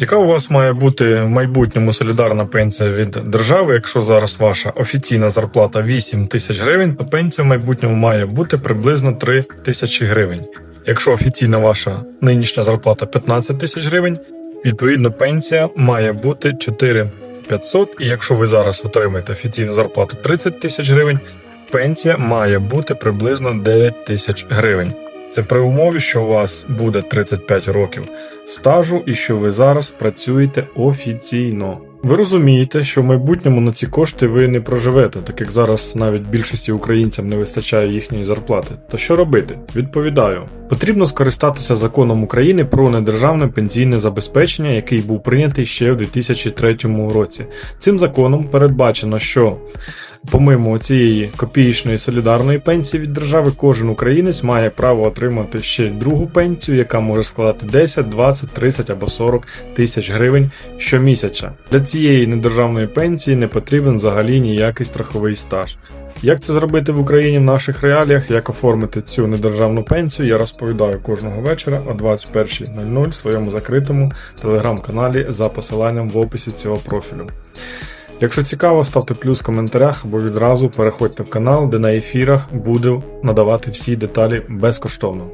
Яка у вас має бути в майбутньому солідарна пенсія від держави? Якщо зараз ваша офіційна зарплата 8 тисяч гривень, то пенсія в майбутньому має бути приблизно 3 тисячі гривень. Якщо офіційна ваша нинішня зарплата 15 тисяч гривень, відповідно пенсія має бути 4 500. І якщо ви зараз отримаєте офіційну зарплату 30 тисяч гривень, пенсія має бути приблизно 9 тисяч гривень. Це при умові, що у вас буде 35 років стажу і що ви зараз працюєте офіційно. Ви розумієте, що в майбутньому на ці кошти ви не проживете, так як зараз навіть більшості українцям не вистачає їхньої зарплати. То що робити? Відповідаю: потрібно скористатися законом України про недержавне пенсійне забезпечення, який був прийнятий ще в 2003 році. Цим законом передбачено, що Помимо цієї копієчної солідарної пенсії від держави, кожен українець має право отримати ще й другу пенсію, яка може складати 10, 20, 30 або 40 тисяч гривень щомісяця. Для цієї недержавної пенсії не потрібен взагалі ніякий страховий стаж. Як це зробити в Україні в наших реаліях, як оформити цю недержавну пенсію, я розповідаю кожного вечора о 21.00 в своєму закритому телеграм-каналі за посиланням в описі цього профілю. Якщо цікаво, ставте плюс в коментарях або відразу переходьте в канал, де на ефірах буду надавати всі деталі безкоштовно.